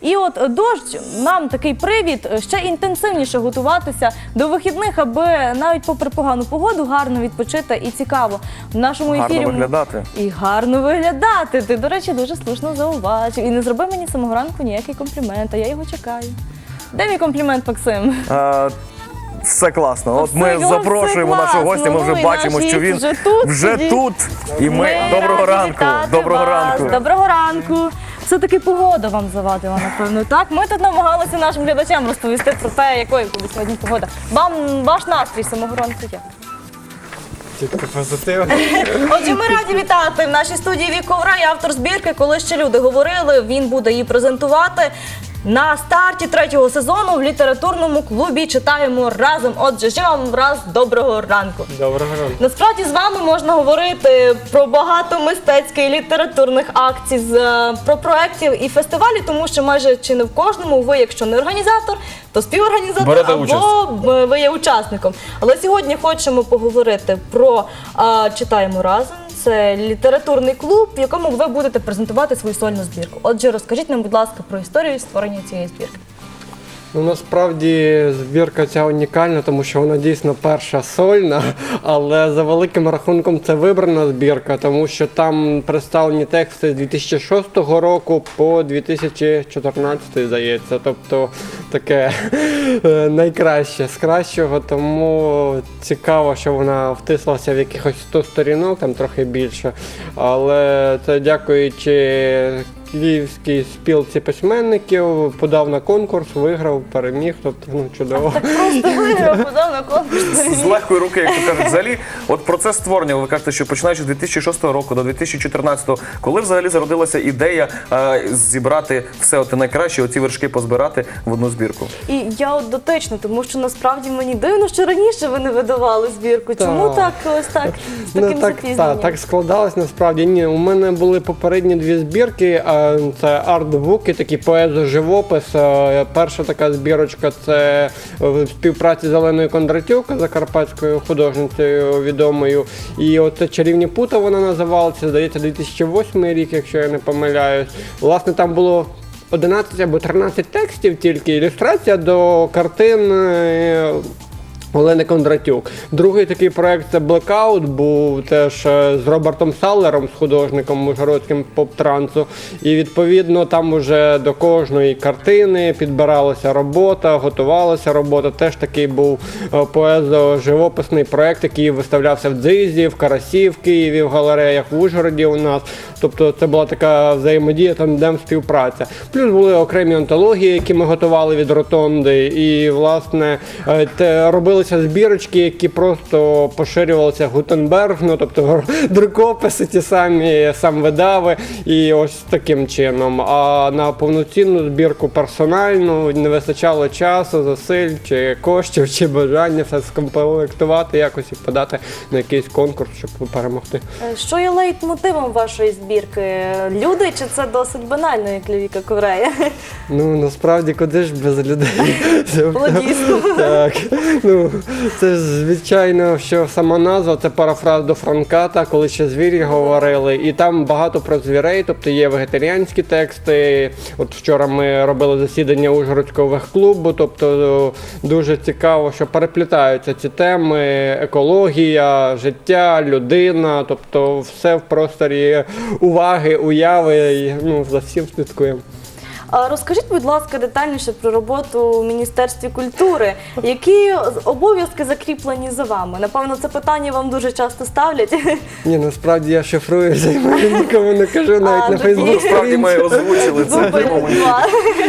І от дощ нам такий привід ще інтенсивніше готуватися до вихідних, аби навіть попри погану погоду гарно відпочити і цікаво. В нашому Гарно ефірі виглядати. і гарно виглядати. Ти, до речі, дуже слушно зауважив. І не зроби мені самого ранку ніякий комплімент, а я його чекаю. Де мій комплімент, Максим? А, все класно. От ми Все, запрошуємо все нашого гостя. Ми вже Ну, бачимо, що він вже тут вже тут. І ми, доброго ранку. Доброго вас. ранку. Доброго ранку. Все-таки погода вам завадила, напевно. Так, ми тут намагалися нашим глядачам розповісти про те, якою буде сьогодні погода. Вам ваш настрій самого ранку є. Тільки позитивно. Отже, ми раді вітати в нашій студії Віко і автор збірки. Коли ще люди говорили, він буде її презентувати. На старті третього сезону в літературному клубі читаємо разом. Отже, ще вам раз доброго ранку. Доброго ранку. Насправді з вами можна говорити про багато мистецьких і літературних акцій, е, про проєктів і фестивалі, тому що майже чи не в кожному ви, якщо не організатор, то співорганізатор Берете або участь. ви є учасником. Але сьогодні хочемо поговорити про а, читаємо разом. Це літературний клуб, в якому ви будете презентувати свою сольну збірку. Отже, розкажіть нам, будь ласка, про історію створення цієї збірки. Ну насправді збірка ця унікальна, тому що вона дійсно перша сольна, але за великим рахунком це вибрана збірка, тому що там представлені тексти з 2006 року по 2014, здається. Тобто таке е, найкраще з кращого, тому цікаво, що вона втислася в якихось 100 сторінок, там трохи більше. Але це дякуючи Львівській спілці письменників, подав на конкурс, виграв, переміг. Тобто, ну чудово. Так просто виграв, подав на конкурс. З легкої руки, як то кажуть, взагалі, от процес створення, ви кажете, що починаючи з 2006 року до 2014, коли взагалі зародилася ідея е, зібрати все от найкраще, оці вершки позбирати в одну збірку. І я от дотична, тому що насправді мені дивно, що раніше ви не видавали збірку. Чому Так. так ось так з таким Ну, так, запізненням? так, так складалось насправді. Ні, у мене були попередні дві збірки. а, Це артбуки, такі поезо-живопис. Перша така збірочка це в співпраці з Оленою Кондратюк, закарпатською художницею відомою. І от чарівні пута вона називалася, здається, 2008 рік, якщо я не помиляюсь. Власне, там було. 11 або 13 текстів тільки ілюстрація до картин е, Олени Кондратюк. Другий такий проект це Blackout, був теж е, з Робертом Саллером, з художником Ужгородським поп-трансу. І відповідно там уже до кожної картини підбиралася робота, готувалася робота. Теж такий був е, поезо-живописний проект, який виставлявся в Дзизі, в Карасі, в Києві, в галереях, в Ужгороді у нас. Тобто це була така взаємодія, тандем співпраця. Плюс були окремі антології, які ми готували від ротонди. І, власне, е, те, робилися збірочки, які просто поширювалися Гутенберг, ну тобто друкописи, ті самі сам видави, і ось таким чином. А на повноцінну збірку персональну не вистачало часу, зусиль, чи коштів, чи бажання все скомплектувати якось і подати на якийсь конкурс, щоб перемогти. Е, Що є лейтмотивом вашої збірки? Люди чи це досить банально, як Левіка Коврея? Ну насправді куди ж без людей? Логічно. Так. Ну, це звичайно, що сама назва це парафраз до Франката, коли ще звірі говорили. І там багато про звірей, тобто є вегетаріанські тексти. От вчора ми робили засідання Ужгородського вехклубу, тобто дуже цікаво, що переплітаються ці теми: екологія, життя, людина, тобто все в просторі уваги, уяви. Ну, за всім слідкуємо. Розкажіть, будь ласка, детальніше про роботу в Міністерстві культури. Які обов'язки закріплені за вами? Напевно, це питання вам дуже часто ставлять. Ні, насправді я шифруюся, і я нікому не кажу навіть А, на тоді- Фейсбук Насправді ми озвучили це. два.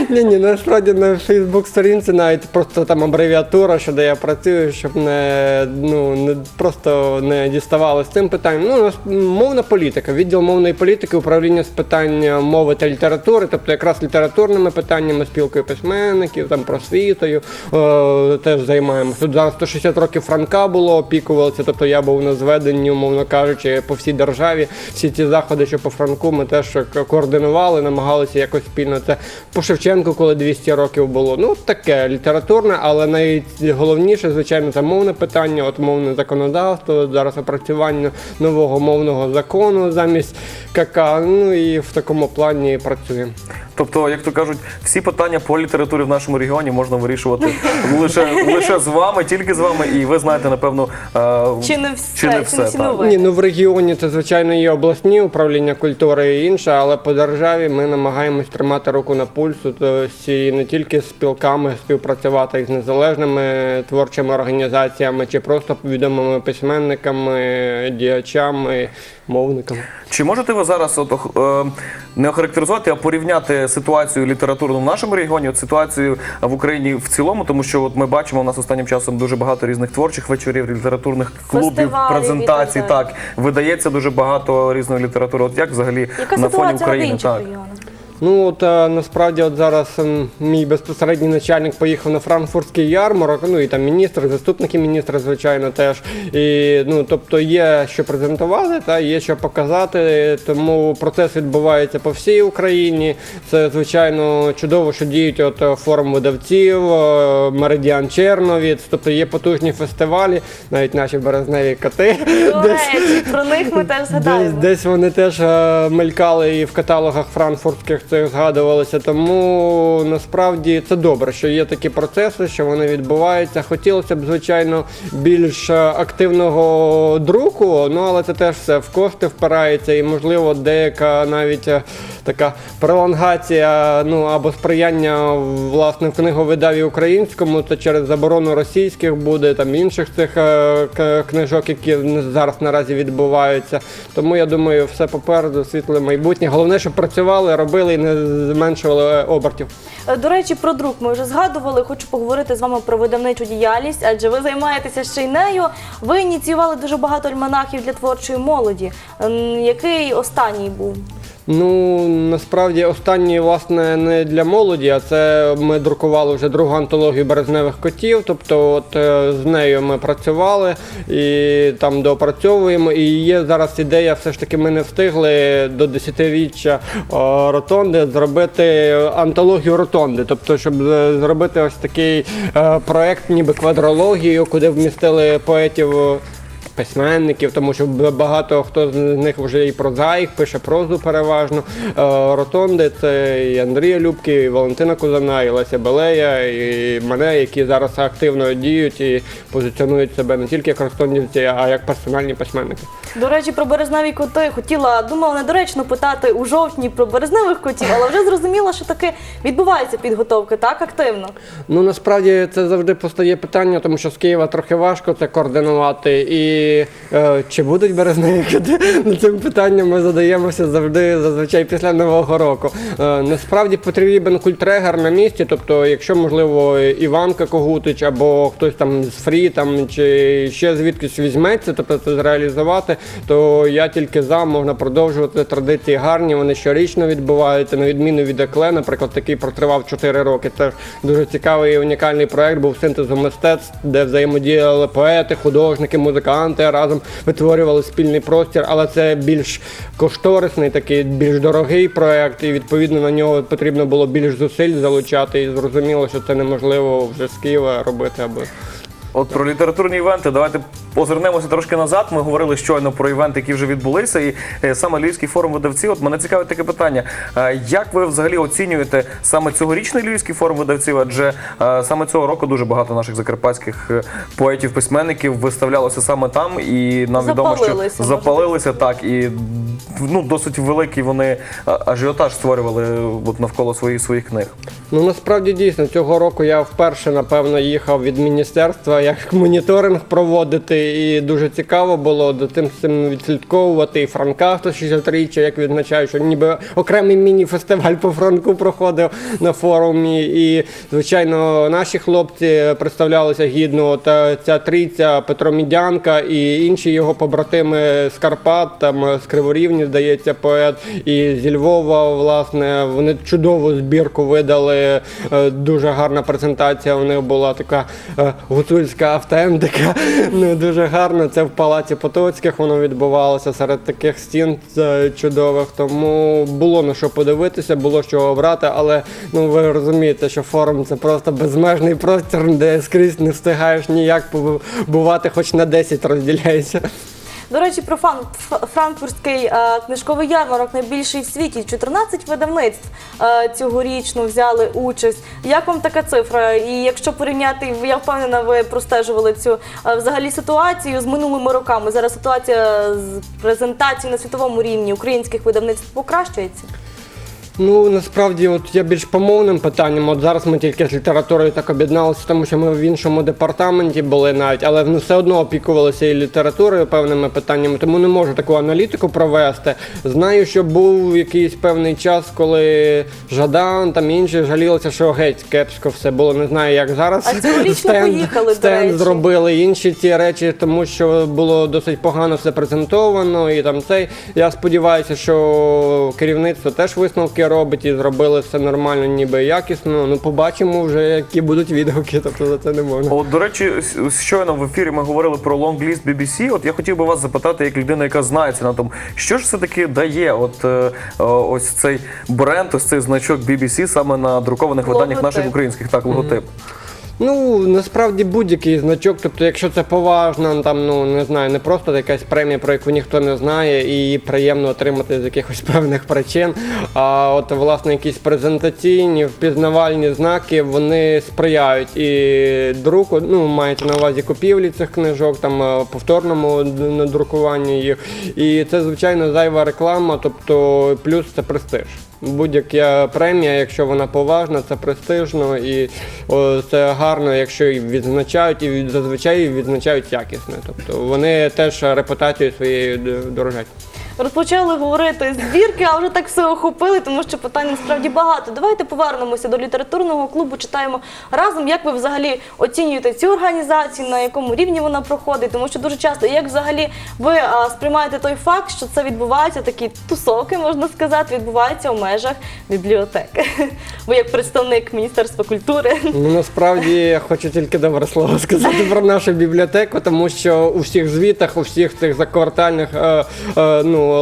Ні, ні, насправді на Фейсбук сторінці навіть просто там абревіатура, що де я працюю, щоб не ну не просто не діставали з цим питанням. Ну, у нас мовна політика, відділ мовної політики, управління з питань мови та літератури, тобто якраз літературними питаннями, спілкою письменників, там просвітою е, теж займаємося. Тут зараз 160 років Франка було, опікувалося, тобто я був на зведенні, умовно кажучи, по всій державі. Всі ці заходи, що по Франку, ми теж координували, намагалися якось спільно це по Шевченку, коли 200 років було. Ну таке літературне, але найголовніше, звичайно, це мовне питання, от мовне законодавство, зараз опрацювання нового мовного закону замість КК. Ну і в такому плані працюємо. Тобто, як то кажуть, всі питання по літературі в нашому регіоні можна вирішувати лише, лише з вами, тільки з вами, і ви знаєте, напевно, е, Чи не все, чи не чи не все, так. Ні, ну в регіоні це звичайно є обласні управління культури і інше, але по державі ми намагаємось тримати руку на пульсу, то і не тільки з спілками співпрацювати з незалежними творчими організаціями, чи просто відомими письменниками, діячами, мовниками. Чи можете ви зараз от, е, не охарактеризувати, а порівняти ситуацію літературну в нашому регіоні, от ситуацію в Україні в цілому, тому що от ми бачимо, у нас останнім часом дуже багато різних творчих вечорів, літературних клубів, Фестивалі, презентацій. так. Так видається дуже багато різної літератури. От як взагалі Яка на фоні України? Так. регіонах? Ну от е, насправді, от зараз ем, мій безпосередній начальник поїхав на франкфуртський ярмарок. Ну і там міністр, заступники міністра, звичайно, теж. І ну тобто є що презентувати, та є що показати. Тому процес відбувається по всій Україні. Це звичайно чудово, що діють от е, форум видавців, е, Меридіан Черновіць. Тобто є потужні фестивалі, навіть наші березневі коти. Речі, про них ми теж Десь, згадаємо. десь вони теж мелькали і в каталогах франкфуртських цих згадувалося. Тому насправді це добре, що є такі процеси, що вони відбуваються. Хотілося б, звичайно, більш активного друку, ну але це теж все в кошти впирається, і можливо деяка навіть е, така пролонгація, ну або сприяння власне книговидаві українському, це через заборону російських буде там інших цих е, книжок, які зараз наразі відбуваються. Тому я думаю, все попереду, світле майбутнє. Головне, щоб працювали, робили і не зменшували обертів. Е, До речі, про друк ми вже згадували. Хочу поговорити з вами про видавничу діяльність, адже ви займаєтеся ще й нею. Ви ініціювали дуже багато альманахів для творчої молоді. Який останній був? Ну насправді останній, власне, не для молоді, а це ми друкували вже другу антологію березневих котів. Тобто, от е, з нею ми працювали і там доопрацьовуємо. І є зараз ідея, все ж таки, ми не встигли до десятиріччя о, ротонди зробити антологію ротонди. Тобто, щоб е, зробити ось такий е, проект, ніби квадрологію, куди вмістили поетів. Письменників, тому що багато хто з них вже і прозаїк, пише прозу переважно. Е, Ротонди це і Андрія Любки, і Валентина Кузана, і Леся Белея, і мене, які зараз активно діють і позиціонують себе не тільки як ротондівці, а як персональні письменники. До речі, про березневі коти хотіла, думала недоречно питати у жовтні про березневих котів, але вже зрозуміла, що таки відбувається підготовка так активно. Ну насправді це завжди постає питання, тому що з Києва трохи важко це координувати. І е, чи будуть? Над цим питанням ми задаємося завжди зазвичай після нового року. Е, насправді потрібен культрегер на місці, тобто, якщо можливо Іванка Когутич або хтось там з Фрі там чи ще звідкись візьметься, тобто це зреалізувати, то я тільки за можна продовжувати традиції гарні. Вони щорічно відбуваються, на відміну від Екле, наприклад, такий протривав 4 роки. Це дуже цікавий і унікальний проект був синтезу мистецтв, де взаємодіяли поети, художники, музиканти разом витворювали спільний простір, але це більш кошторисний, такий більш дорогий проект, і відповідно на нього потрібно було більш зусиль залучати. І зрозуміло, що це неможливо вже з Києва робити аби. От про літературні івенти, давайте озирнемося трошки назад. Ми говорили щойно про івенти, які вже відбулися, і е, саме Львівський форум видавців. От мене цікавить таке питання. Е, Як ви взагалі оцінюєте саме цьогорічний Львівський форум видавців? Адже е, саме цього року дуже багато наших закарпатських е, поетів, письменників виставлялося саме там, і нам відомо, що Запалилися, так, і ну досить великий вони ажіотаж створювали от навколо своїх своїх книг. Ну насправді дійсно цього року я вперше напевно їхав від міністерства як моніторинг проводити, і дуже цікаво було до тим цим відслідковувати і Франка 160-річчя, як відзначаю, що ніби окремий міні-фестиваль по Франку проходив на форумі. І звичайно, наші хлопці представлялися гідно. Е, ця трійця Петро Мідянка і інші його побратими з Карпат, там з Криворівні, здається, поет, і зі Львова, власне, вони чудову збірку видали. е, Дуже гарна презентація. У них була така е, гуцульська автентика. Не дуже гарно. Це в палаці Потоцьких воно відбувалося серед таких стін е, чудових. Тому було на що подивитися, було що обрати, але ну ви розумієте, що форум це просто безмежний простір, де скрізь не встигаєш ніяк побувати, хоч на 10 розділяється. До речі, про франкфуртський е, книжковий ярмарок найбільший в світі. 14 видавництв е, цьогорічно взяли участь. Як вам така цифра? І якщо порівняти, я впевнена, ви простежували цю е, взагалі ситуацію з минулими роками. Зараз ситуація з презентації на світовому рівні українських видавництв покращується. Ну насправді, от я більш по мовним питанням. От зараз ми тільки з літературою так об'єдналися, тому що ми в іншому департаменті були навіть, але ну, все одно опікувалися і літературою певними питаннями, тому не можу таку аналітику провести. Знаю, що був якийсь певний час, коли Жадан там інші жалілися, що геть кепсько все було. Не знаю, як зараз. А ми поїхали, стенд зробили інші ці речі, тому що було досить погано все презентовано і там цей. Я сподіваюся, що керівництво теж висновки робить і зробили все нормально, ніби якісно. Ну побачимо вже, які будуть відгуки, тобто за це не можна. От, до речі, щойно в ефірі ми говорили про лонгліст BBC. От я хотів би вас запитати, як людина, яка знається на тому, що ж все-таки дає от е, е, ось цей бренд, ось цей значок BBC саме на друкованих виданнях наших українських, так, логотип. Ну насправді будь-який значок, тобто, якщо це поважна, там ну не знаю, не просто якась премія, про яку ніхто не знає, і її приємно отримати з якихось певних причин. А от власне якісь презентаційні, впізнавальні знаки вони сприяють і друку, ну мається на увазі купівлі цих книжок, там е, повторному надрукуванні їх. І це звичайно зайва реклама, тобто плюс це престиж. Будь-яка премія, якщо вона поважна, це престижно і о, це гарно, якщо її відзначають, і від- зазвичай її відзначають якісно. Тобто вони теж репутацією своєю дорожать. Розпочали говорити збірки, а вже так все охопили, тому що питань насправді багато. Давайте повернемося до літературного клубу. Читаємо разом. Як ви взагалі оцінюєте цю організацію, на якому рівні вона проходить? Тому що дуже часто, як взагалі ви сприймаєте той факт, що це відбувається, такі тусовки, можна сказати, відбуваються у межах бібліотеки. Ви як представник Міністерства культури. Ну насправді я хочу тільки добре слово сказати про нашу бібліотеку, тому що у всіх звітах, у всіх цих заквартальних е,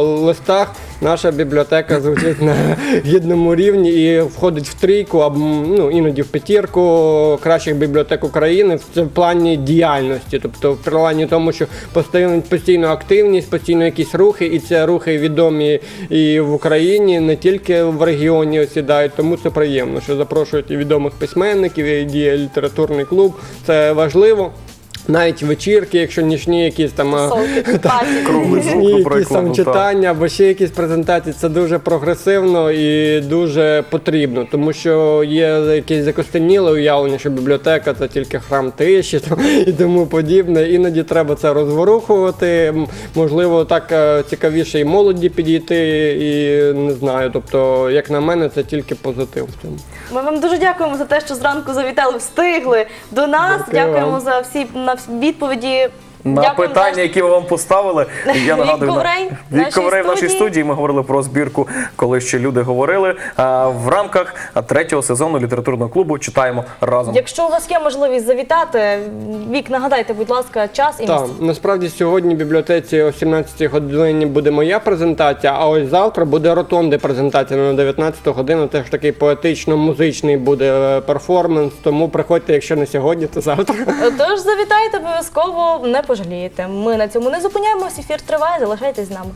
листах наша бібліотека звучить на гідному рівні і входить в трійку, або ну, іноді в п'ятірку кращих бібліотек України в плані діяльності, тобто в плані тому, що постійно активність, постійно якісь рухи, і це рухи відомі і в Україні, не тільки в регіоні осідають, тому це приємно, що запрошують і відомих письменників, і діє літературний клуб. Це важливо. Навіть вечірки, якщо нічні якісь там Круглий якісь там читання або ще якісь презентації, це дуже прогресивно і дуже потрібно, тому що є якесь закостеніле уявлення, що бібліотека це тільки храм тиші там, і тому подібне. Іноді треба це розворухувати. Можливо, так е, цікавіше і молоді підійти, і не знаю. Тобто, як на мене, це тільки позитив в цьому. Ми вам дуже дякуємо за те, що зранку завітали, встигли до нас. Дякую Дякуємо вам. за всі на відповіді. На Дякуємо питання, які ми вам поставили, я нагадую на- Коврей в Вік нашій Коврей в нашій студії. Ми говорили про збірку, коли ще люди говорили. А, в рамках третього сезону літературного клубу читаємо разом. Якщо у вас є можливість завітати, вік, нагадайте, будь ласка, час і Так, насправді сьогодні в бібліотеці о 17 годині буде моя презентація, а ось завтра буде ротонди презентація на 19 годину. Теж такий поетично-музичний буде е, перформанс. Тому приходьте, якщо не сьогодні, то завтра. Тож завітайте обов'язково, не пожалієте. Ми на цьому не зупиняємось. Ефір триває. Залишайтесь з нами.